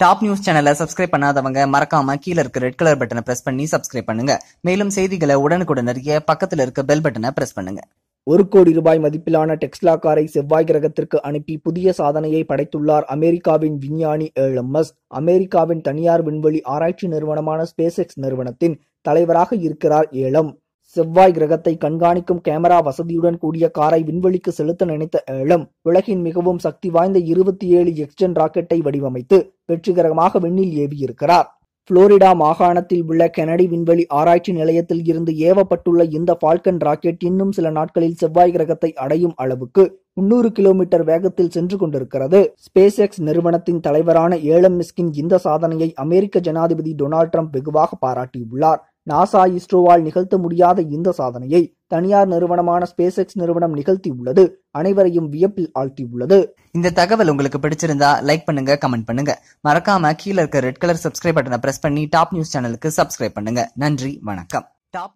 Top news சேனலை subscribe பண்ணாதவங்க மறக்காம கீழே இருக்க ரெட் கலர் பட்டனை பிரஸ் பண்ணி சப்ஸ்கிரைப் பண்ணுங்க. மேலும் செய்திகளை உடனுக்குடன் அறிய பக்கத்தில் இருக்க பெல் பட்டனை பிரஸ் பண்ணுங்க. ஒரு கோடி ரூபாய் மதிப்பிலான டெஸ்லா காரை செவ்வாய் கிரகத்திற்கு அனுப்பி புதிய சாதனையை படைத்துள்ளார் அமெரிக்காவின் விஞ்ஞானி ஏலம் மஸ் அமெரிக்காவின் தனியார் விண்வெளி ஆராய்ச்சி நிறுவனமான ஸ்பேஸ் எக்ஸ் நிறுவனத்தின் தலைவராக இருக்கிறார் ஏலம். செவ்வாய் கிரகத்தை கண்காணிக்கும் கேமரா வசதியுடன் கூடிய காரை விண்வெளிக்கு செலுத்த நினைத்த ஏலம் உலகின் மிகவும் சக்தி வாய்ந்த இருபத்தி ஏழு எக்ஸ்டன் ராக்கெட்டை வடிவமைத்து வெற்றிகரமாக விண்ணில் ஏவியிருக்கிறார். புளோரிடா மாகாணத்தில் உள்ள கெனடி விண்வெளி ஆராய்ச்சி நிலையத்தில் இருந்து ஏவப்பட்டுள்ள இந்த ஃபால்கன் ராக்கெட் இன்னும் சில நாட்களில் செவ்வாய் கிரகத்தை அடையும் அளவுக்கு முன்னூறு கிலோமீட்டர் வேகத்தில் சென்று கொண்டிருக்கிறது. ஸ்பேஸ் எக்ஸ் நிறுவனத்தின் தலைவரான ஏலம் மிஸ்கின் இந்த சாதனையை அமெரிக்க ஜனாதிபதி டொனால்ட் ட்ரம்ப் வெகுவாக பாராட்டியுள்ளார். நாசா இஸ்ரோவால் நிகழ்த்த முடியாத இந்த சாதனையை தனியார் நிறுவனமான ஸ்பேஸ் எக்ஸ் நிறுவனம் நிகழ்த்தியுள்ளது. அனைவரையும் வியப்பில் ஆழ்த்தியுள்ளது. இந்த தகவல் உங்களுக்கு பிடிச்சிருந்தா லைக் பண்ணுங்க கமெண்ட் பண்ணுங்க. மறக்காம கீழே இருக்க ரெட் கலர் சப்ஸ்கிரைப் பட்டனை பிரஸ் பண்ணி டாப் நியூஸ் சேனலுக்கு சப்ஸ்கிரைப் பண்ணுங்க. நன்றி வணக்கம்.